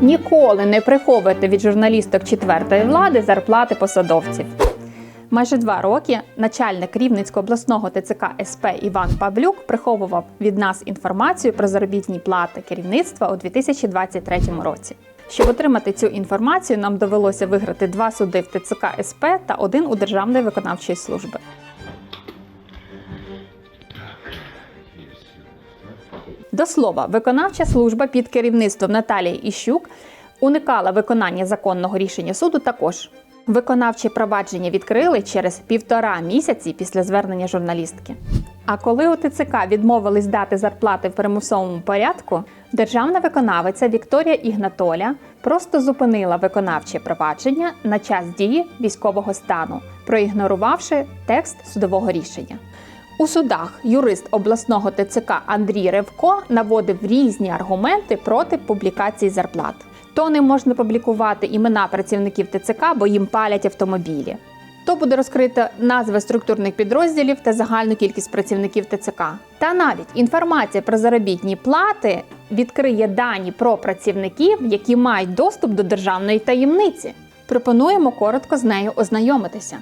Ніколи не приховуйте від журналісток четвертої влади зарплати посадовців. Майже два роки начальник Рівненського обласного ТЦК СП Іван Павлюк приховував від нас інформацію про заробітні плати керівництва у 2023 році. Щоб отримати цю інформацію, нам довелося виграти два суди в ТЦК СП та один у Державної виконавчої служби. До слова, виконавча служба під керівництвом Наталії Іщук уникала виконання законного рішення суду також. Виконавче провадження відкрили через півтора місяці після звернення журналістки. А коли у ТЦК відмовились дати зарплати в примусовому порядку, державна виконавиця Вікторія Ігнатоля просто зупинила виконавче провадження на час дії військового стану, проігнорувавши текст судового рішення. У судах юрист обласного ТЦК Андрій Ревко наводив різні аргументи проти публікації зарплат. То не можна публікувати імена працівників ТЦК, бо їм палять автомобілі. То буде розкрито назви структурних підрозділів та загальну кількість працівників ТЦК. Та навіть інформація про заробітні плати відкриє дані про працівників, які мають доступ до державної таємниці. Пропонуємо коротко з нею ознайомитися.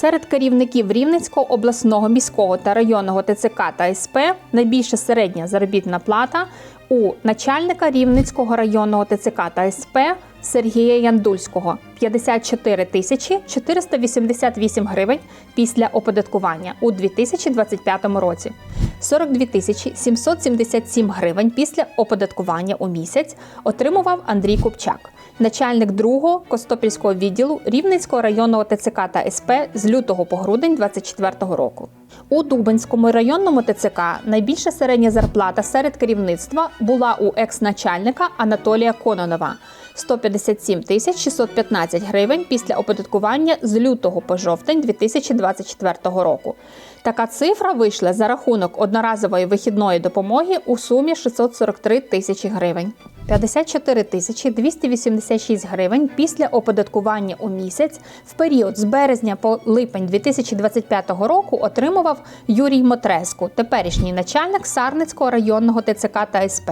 Серед керівників Рівненського обласного міського та районного ТЦК та СП найбільша середня заробітна плата у начальника Рівненського районного ТЦК та СП Сергія Яндульського 54 тисячі 488 гривень після оподаткування у 2025 році. 42 тисячі 777 гривень після оподаткування у місяць отримував Андрій Купчак, начальник другого Костопільського відділу Рівненського районного ТЦК та СП з лютого по грудень 2024 року. У Дубенському районному ТЦК найбільша середня зарплата серед керівництва була у екс-начальника Анатолія Кононова 157 тисяч 615 гривень після оподаткування з лютого по жовтень 2024 року. Така цифра вийшла за рахунок одноразової вихідної допомоги у сумі 643 тисячі гривень. 54 тисячі 286 гривень після оподаткування у місяць в період з березня по липень 2025 року отримував Юрій Мотреску, теперішній начальник Сарницького районного ТЦК та СП.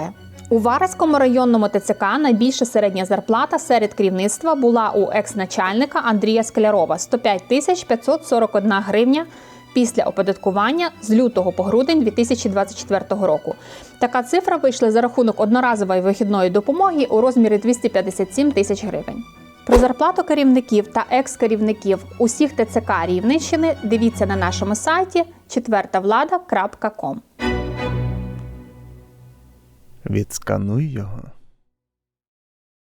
У Вараському районному ТЦК найбільша середня зарплата серед керівництва була у екс-начальника Андрія Склярова 105 тисяч 541 гривня після оподаткування з лютого по грудень 2024 року. Така цифра вийшла за рахунок одноразової вихідної допомоги у розмірі 257 тисяч гривень. Про зарплату керівників та екс-керівників усіх ТЦК Рівненщини дивіться на нашому сайті четвертавлада.ком. Відскануй його.